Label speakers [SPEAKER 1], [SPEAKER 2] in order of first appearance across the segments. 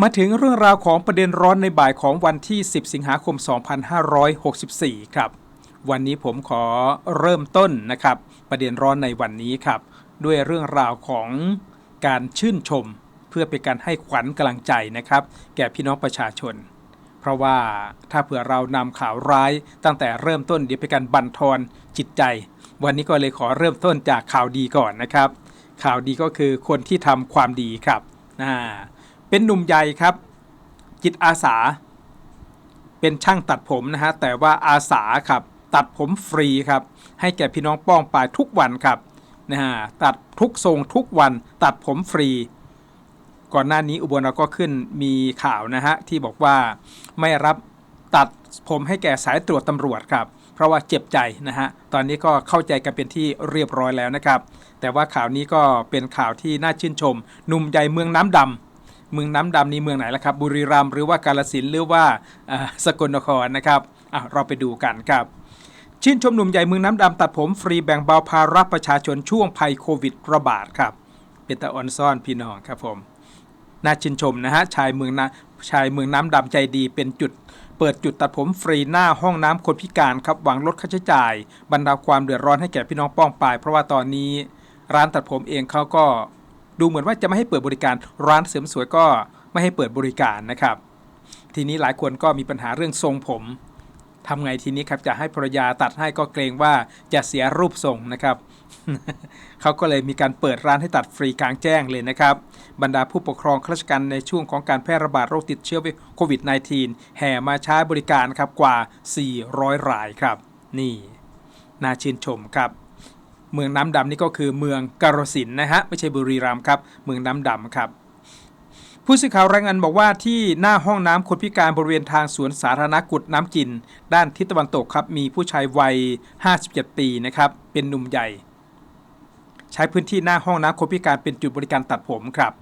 [SPEAKER 1] มาถึงเรื่องราวของประเด็นร้อนในบ่ายของวันที่ 10 สิงหาคม 2564 ครับ วันนี้ผมขอเริ่มต้นนะครับ ประเด็นร้อนในวันนี้ครับ ด้วยเรื่องราวของการชื่นชม เพื่อเป็นการให้ขวัญกำลังใจนะครับ แก่พี่น้องประชาชน เพราะว่าถ้าเผื่อเรานำข่าวร้ายตั้งแต่เริ่มต้นเดี๋ยวเป็นการบั่นทอนจิตใจ วันนี้ก็เลยขอเริ่มต้นจากข่าวดีก่อนนะครับ ข่าวดีก็คือคนที่ทำความดีครับอ่า เป็นหนุ่มใหญ่ครับ จิตอาสา เป็นช่างตัดผมนะฮะ แต่ว่าอาสาครับ ตัดผมฟรีครับ ให้แก่พี่น้องป้องปายทุกวันครับนะฮะตัดทุกทรงทุกวันตัดผมฟรี ก่อนหน้านี้อุบลเราก็ขึ้นมีข่าวนะฮะ ที่บอกว่าไม่รับตัดผมให้แก่สายตรวจตำรวจครับ เพราะว่าเจ็บใจนะฮะ ตอนนี้ก็เข้าใจกันเป็นที่เรียบร้อยแล้วนะครับ แต่ว่าข่าวนี้ก็เป็นข่าวที่น่าชื่นชมหนุ่มใหญ่เมืองน้ำดำ เมืองน้ำดำนี่เมืองไหนล่ะครับ บุรีรัมย์หรือว่ากาลสินหรือว่าสกลนครนะครับเราไปดูกันครับชื่นชมหนุ่มใหญ่เมืองน้ำดำตัดผมฟรีแบ่งเบาภาระประชาชนช่วงภัยโควิดระบาดครับเป็นตาออนซ่อนพี่น้องครับผมน่าชื่นชมนะฮะชายเมืองนะชายเมืองน้ำดำใจดีเป็นจุด เปิดจุดตัดผมฟรีหน้าห้องน้ำคนพิการครับหวังลดค่าใช้จ่าย บรรดาความเดือดร้อนให้แก่พี่น้องป้องปาย เพราะว่าตอนนี้ร้านตัดผมเองเขาก็ ดูเหมือนว่าจะไม่ให้เปิดบริการร้านเสริมสวยก็ไม่ให้เปิดบริการนะครับ ทีนี้หลายคนก็มีปัญหาเรื่องทรงผมทำไงทีนี้ครับจะให้ภรรยาตัดให้ก็เกรงว่าจะเสียรูปทรงนะครับ เขาก็เลยมีการเปิดร้านให้ตัดฟรีกลางแจ้งเลยนะครับ บรรดาผู้ปกครองข้าราชการในช่วงของการแพร่ระบาดโรคติดเชื้อโควิด -19 แห่มาใช้บริการครับกว่า 400 รายครับ นี่น่าชื่นชมครับ เมืองน้ำดำนี่ก็คือเมืองกาฬสินนะฮะไม่ใช่บุรีรัมย์ครับเมืองน้ำดำครับผู้สื่อข่าวรายงานบอกว่าที่หน้าห้องน้ำคนพิการบริเวณทางสวนสาธารณะกุดน้ำกิน ด้านทิศตะวันตกครับมีผู้ชายวัย 57 ปีนะครับเป็นหนุ่มใหญ่ ใช้พื้นที่หน้าห้องน้ำคนพิการเป็นจุดบริการตัดผมครับ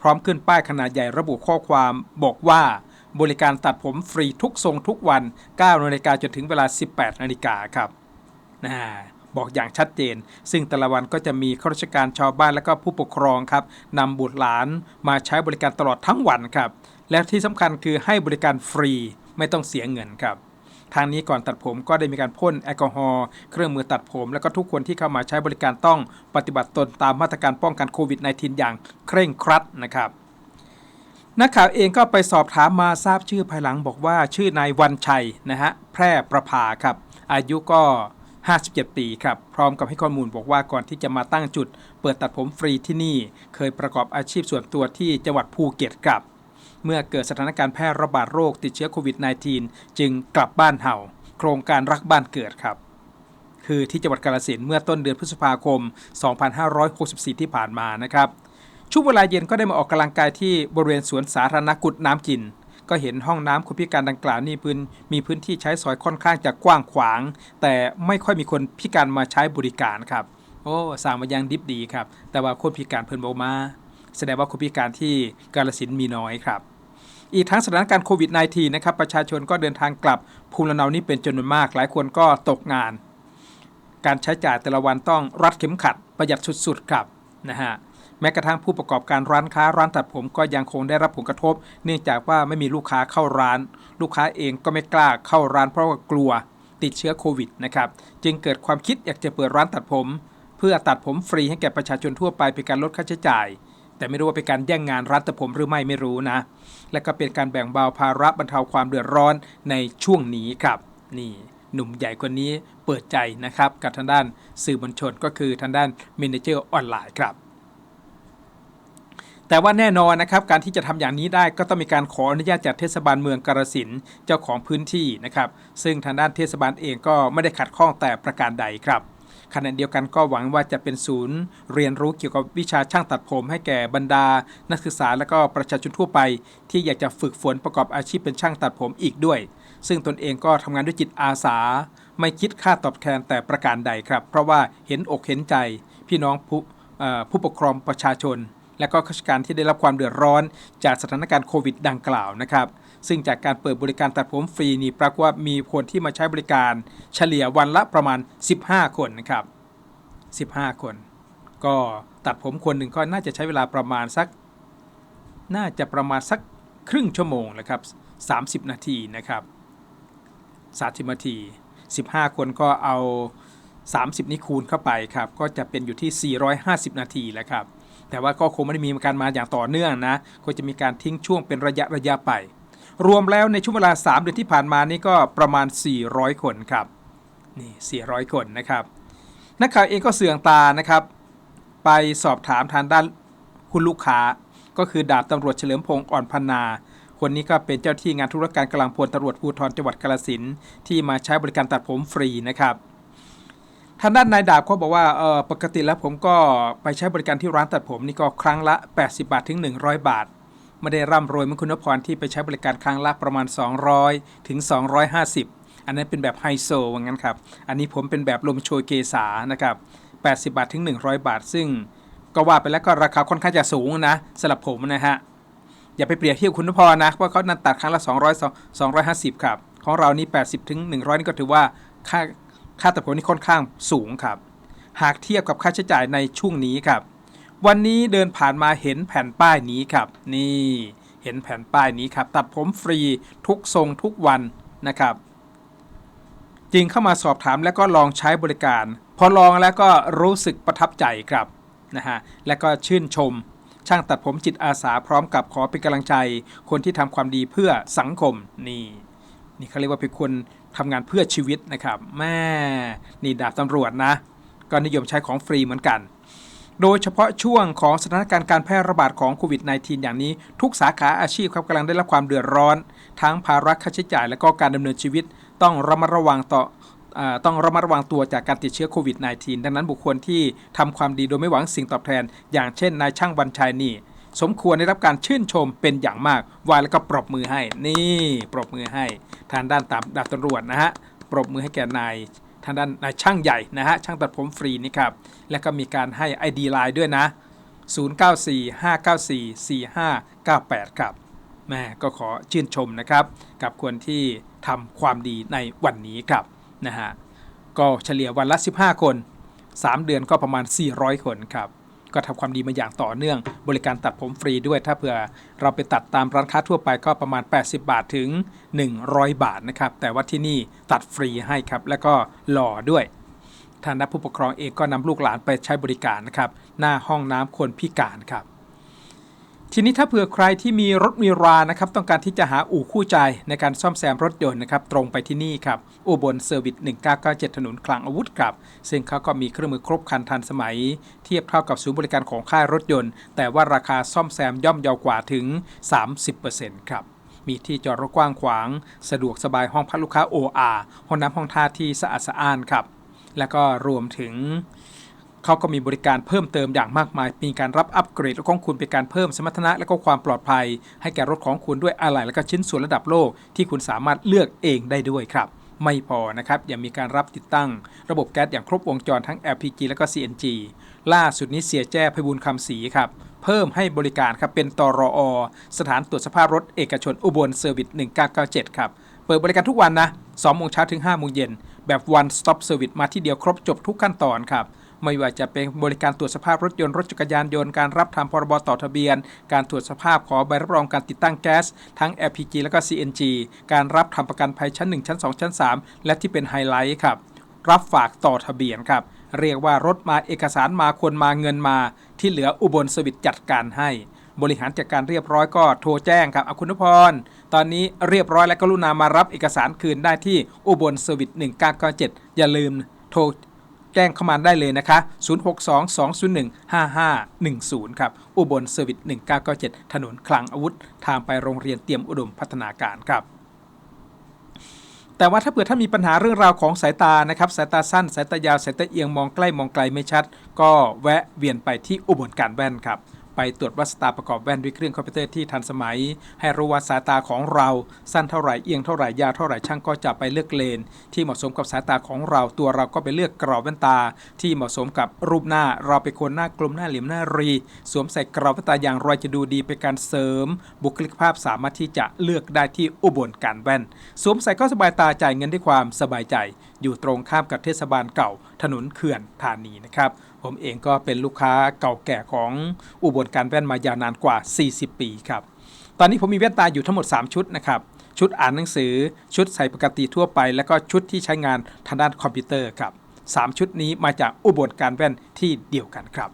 [SPEAKER 1] พร้อมขึ้นป้ายขนาดใหญ่ระบุข้อความบอกว่าบริการตัดผมฟรีทุกทรงทุกวัน9นาฬิกาจนถึงเวลา 18นาฬิกาครับนะ บอกอย่างชัดเจน ซึ่งแต่ละวันก็จะมีข้าราชการชาวบ้านและก็ผู้ปกครองครับนำบุตรหลานมาใช้บริการตลอดทั้งวันครับ และที่สำคัญคือให้บริการฟรีไม่ต้องเสียเงินครับทางนี้ก่อนตัดผมก็ได้มีการพ่นแอลกอฮอล์เครื่องมือตัดผม แล้วก็ทุกคนที่เข้ามาใช้บริการต้องปฏิบัติตนตามมาตรการป้องกันโควิด -19 อย่างเคร่งครัดนะครับ นักข่าวเองก็ไปสอบถามมาทราบชื่อภายหลังบอกว่าชื่อนายวันชัยนะฮะแพร่ประภาครับ อายุก็ 57 ปีครับ พร้อมกับให้ข้อมูลบอกว่าก่อนที่จะมาตั้งจุด เปิดตัดผมฟรีที่นี่ เคยประกอบอาชีพส่วนตัวที่จังหวัดภูเก็ตครับ เมื่อเกิดสถานการณ์แพร่ระบาดโรคติดเชื้อโควิด -19 จึงกลับบ้านเห่า โครงการรักบ้านเกิดครับ คือที่จังหวัดกาฬสินเมื่อต้นเดือนพฤษภาคม 2564 ที่ผ่านมานะครับช่วงเวลาเย็นก็ได้มาออกกำลังกายที่บริเวณสวนสาธารณะกุดน้ำกิน ก็เห็นห้องน้ำคนพิการดังกล่าวนี่พื้นมีพื้นที่ใช้สอยค่อนข้างจะกว้างขวาง แต่ไม่ค่อยมีคนพิการมาใช้บริการครับ โอ้สร้างมายังดิบดีครับ แต่ว่าคนพิการเพิ่นบอกมา แสดงว่าคนพิการที่กาฬสินมีน้อยครับอีกทั้งสถานการณ์โควิด -19 นะครับประชาชนก็เดินทางกลับภูมิลำเนานี้เป็นจำนวนมากหลายคนก็ตกงาน การใช้จ่ายแต่ละวันต้องรัดเข็มขัดประหยัดสุดๆครับนะฮะ แม้กระทั่งผู้ประกอบการร้านค้าร้านตัดผมก็ยังคงได้รับผลกระทบ เนื่องจากว่าไม่มีลูกค้าเข้าร้าน ลูกค้าเองก็ไม่กล้าเข้าร้านเพราะว่ากลัว ติดเชื้อโควิดนะครับจึงเกิดความคิดอยากจะเปิดร้านตัดผม เพื่อตัดผมฟรีให้แก่ประชาชนทั่วไปเป็นการลดค่าใช้จ่าย แต่ไม่รู้ว่าเป็นการแย่งงานร้านตัดผมหรือไม่ไม่รู้นะ และก็เป็นการแบ่งเบาภาระบรรเทาความเดือดร้อนในช่วงนี้ครับนี่หนุ่มใหญ่คนนี้เปิดใจนะครับกับทางด้านสื่อมวลชนก็คือทางด้านเมนเจอร์ออนไลน์ครับ แต่ว่าแน่นอนนะครับการที่จะทำอย่างนี้ได้ก็ต้องมีการขออนุญาตจากเทศบาลเมืองกาฬสินเจ้าของพื้นที่นะครับ ซึ่งทางด้านเทศบาลเองก็ไม่ได้ขัดข้องแต่ประการใดครับขณะเดียวกันก็หวังว่าจะเป็นศูนย์ เรียนรู้เกี่ยวกับวิชาช่างตัดผมให้แก่บรรดา นักศึกษาและก็ประชาชนทั่วไป ที่อยากจะฝึกฝนประกอบอาชีพเป็นช่างตัดผมอีกด้วย ซึ่งตนเองก็ทำงานด้วยจิตอาสา ไม่คิดค่าตอบแทนแต่ประการใดครับ เพราะว่าเห็นอกเห็นใจ พี่น้องผู้ผู้ปกครองประชาชน และก็ข้าราชการที่ได้รับความเดือดร้อน จากสถานการณ์โควิดดังกล่าวนะครับซึ่งจากการเปิดบริการตัดผมฟรีนี่ปรากฏว่ามีคนที่มาใช้บริการ เฉลี่ยวันละประมาณ 15 คนนะครับ 15 คน ก็ตัดผมคนหนึ่งก็น่าจะใช้เวลาประมาณสัก น่าจะประมาณสักครึ่งชั่วโมงนะครับ 30 นาทีนะครับ 30 นาที 15 คนก็เอา 30 นี้คูณเข้าไปครับ ก็จะเป็นอยู่ที่ 450 นาทีแล้วครับ แต่ว่าก็คงไม่ได้มีการมาอย่างต่อเนื่องนะก็จะมีการทิ้งช่วงเป็นระยะระยะไป รวมแล้วในช่วงเวลา 3 เดือนที่ผ่านมานี่ก็ประมาณ 400 คนครับนี่ 400 คนนะครับ นักข่าวเองก็เสื่องตานะครับ ไปสอบถามทางด้านคุณลูกค้า ก็คือดาบตำรวจเฉลิมพงศ์อ่อนพนา คนนี้ก็เป็นเจ้าที่งานธุรการกำลังพลตำรวจภูธรจังหวัดกาฬสินที่มาใช้บริการตัดผมฟรีนะครับ ทางด้านนายดาบเขาบอกว่าเออปกติแล้วผมก็ไปใช้บริการที่ร้านตัดผมนี่ก็ครั้งละ 80 บาทถึง 100 บาท ไม่ได้ร่ำรวยเหมือนคุณนพพรที่ไปใช้บริการครั้งละประมาณ 200 ถึง 250 อันนั้นเป็นแบบไฮโซว่างั้นครับ อันนี้ผมเป็นแบบลมโชยเกษานะครับ 80 บาทถึง 100 บาท ซึ่งก็ว่าไปแล้วก็ราคาค่อนข้างจะสูงนะสำหรับผมนะฮะอย่าไปเปรียบเทียบคุณนพพรนะเพราะเขานั้นตัดครั้งละ 200 250 ครับ ของเรานี่ 80 ถึง 100 นี่ก็ถือว่าค่า ค่าตัดผมนี่ค่อนข้างสูงครับ หากเทียบกับค่าใช้จ่ายในช่วงนี้ครับ วันนี้เดินผ่านมาเห็นแผ่นป้ายนี้ครับ นี่เห็นแผ่นป้ายนี้ครับ ตัดผมฟรีทุกทรงทุกวันนะครับ จึงเข้ามาสอบถามและก็ลองใช้บริการ พอลองแล้วก็รู้สึกประทับใจครับนะฮะและก็ชื่นชม ช่างตัดผมจิตอาสาพร้อมกับขอเป็นกำลังใจ คนที่ทำความดีเพื่อสังคมนี่นี่เขาเรียกว่าเป็นคน ทำงานเพื่อชีวิตนะครับแม่นี่ดาบตำรวจนะ ก็นิยมใช้ของฟรีเหมือนกัน โดยเฉพาะช่วงของสถานการณ์การแพร่ระบาดของโควิด -19 อย่างนี้ ทุกสาขาอาชีพครับกำลังได้รับความเดือดร้อน ทั้งภาระค่าใช้จ่ายและก็การดำเนินชีวิต ต้องระมัดระวังต่อต้องระมัดระวังตัวจากการติดเชื้อโควิด -19 ดังนั้นบุคคลที่ทำความดีโดยไม่หวังสิ่งตอบแทน อย่างเช่นนายช่างบัญชัยนี่ สมควรได้รับการชื่นชมเป็นอย่างมากวายแล้วก็ปรบมือให้ นี่ปรบมือให้ทางด้านตามดาบตำรวจนะฮะปรบมือให้แก่นายทางด้านนายช่างใหญ่นะฮะช่างตัดผมฟรีนี่ครับแล้วก็มีการให้ ID ไลน์ด้วยนะ 0945944598 ครับแม่ก็ขอชื่นชมนะครับ กับคนที่ทำความดีในวันนี้ครับนะฮะก็เฉลี่ยวันละ 15 คน 3 เดือนก็ประมาณ 400 คนครับ ก็ทำความดีมาอย่างต่อเนื่อง บริการตัดผมฟรีด้วย ถ้าเผื่อเราไปตัดตามร้านค้าทั่วไปก็ประมาณ 80 บาทถึง 100 บาทนะครับ แต่ว่าที่นี่ตัดฟรีให้ครับ แล้วก็หล่อด้วยทางด้านผู้ปกครองเองก็นำลูกหลานไปใช้บริการนะครับ หน้าห้องน้ำคนพิการครับ ทีนี้ถ้าเผื่อใครที่มีรถมีรานะครับต้องการที่จะหาอู่คู่ใจในการซ่อมแซมรถยนต์นะครับตรงไปที่นี่ครับอุบลเซอร์วิส1997 ถนนคลังอาวุธครับ ซึ่งเขาก็มีเครื่องมือครบครันทันสมัย เทียบเท่ากับศูนย์บริการของค่ายรถยนต์ แต่ว่าราคาซ่อมแซมย่อมเยาวกว่าถึง 30%ครับมีที่จอดรถกว้างขวาง สะดวกสบายห้องพักลูกค้า OR ห้องน้ำห้องท่าที่สะอาดสะอ้านครับ แล้วก็รวมถึง เขาก็มีบริการเพิ่มเติมอย่างมากมาย มีการรับอัปเกรดรถของคุณเป็นการเพิ่มสมรรถนะและก็ความปลอดภัย ให้แก่รถของคุณด้วยอะไหล่และก็ชิ้นส่วนระดับโลก ที่คุณสามารถเลือกเองได้ด้วยครับไม่พอนะครับยังมีการรับติดตั้ง ระบบแก๊สอย่างครบวงจรทั้ง LPG และก็ CNG ล่าสุดนี้เสียแจ้พบุญคำศรีครับ เพิ่มให้บริการครับเป็นตรอสถานตรวจสภาพรถเอกชนอุบลเซอร์วิส 1997 ครับ เปิดบริการทุกวันนะ2โมงเช้าถึง5โมงเย็นแบบ one stop service มาที่เดียวครบจบทุกขั้นตอนครับ ไม่ว่าจะเป็นบริการตรวจสภาพรถยนต์รถจักรยานยนต์การรับทำพรบต่อทะเบียน การตรวจสภาพขอใบรับรองการติดตั้งแก๊ส ทั้ง LPG และก็ CNG การรับทำประกันภัยชั้น 1 ชั้น 2 ชั้น 3 และที่เป็นไฮไลท์ครับรับฝากต่อทะเบียนครับ เรียกว่ารถมาเอกสารมาคนมาเงินมา ที่เหลืออุบลสวิตจัดการให้ บริหารจัดการเรียบร้อยก็โทรแจ้งครับอาคุณพร ตอนนี้เรียบร้อยและกรุณามารับเอกสารคืนได้ที่อุบลเซอร์วิส1997 อย่าลืมโทร แจ้งเข้ามาได้เลยนะคะ 0622015510 ครับ อุบลเซอร์วิส1997 ถนนคลังอาวุธ ทางไปโรงเรียนเตรียมอุดมพัฒนาการครับแต่ว่าถ้าเผื่อถ้ามีปัญหาเรื่องราวของสายตานะครับสายตาสั้น สายตายาวสายตาเอียงมองใกล้มองไกลไม่ชัด ก็แวะเวียนไปที่อุบลการแว่นครับ ไปตรวจวัดสาตาประกอบแว่นด้วยเครื่องคอมพิวเตอร์ที่ทันสมัย ให้รู้ว่าสายตาของเรา สั้นเท่าไหร่เอียงเท่าไหร่ยาวเท่าไหร่ช่างก็จะไปเลือกเลน ที่เหมาะสมกับสายตาของเราตัวเราก็ไปเลือกกรอบแว่นตา ที่เหมาะสมกับรูปหน้าเราเป็นคนหน้ากลมหน้าเหลี่ยมหน้ารี สวมใส่กรอบแว่นตาอย่างไรจะดูดีเป็นการเสริม บุคลิกภาพสามารถที่จะเลือกได้ที่อุบลการแว่น สวมใส่ก็สบายตาจ่ายเงินด้วยความสบายใจ อยู่ตรงข้ามกับเทศบาลเก่าถนนเขื่อนธานีนะครับ ผมเองก็เป็นลูกค้าเก่าแก่ของอุบลการแว่นมายาวนานกว่า 40 ปีครับ ตอนนี้ผมมีแว่นตาอยู่ทั้งหมด 3 ชุดนะครับ ชุดอ่านหนังสือ ชุดใส่ปกติทั่วไป แล้วก็ชุดที่ใช้งานทางด้านคอมพิวเตอร์ครับ 3 ชุดนี้มาจากอุบลการแว่นที่เดียวกันครับ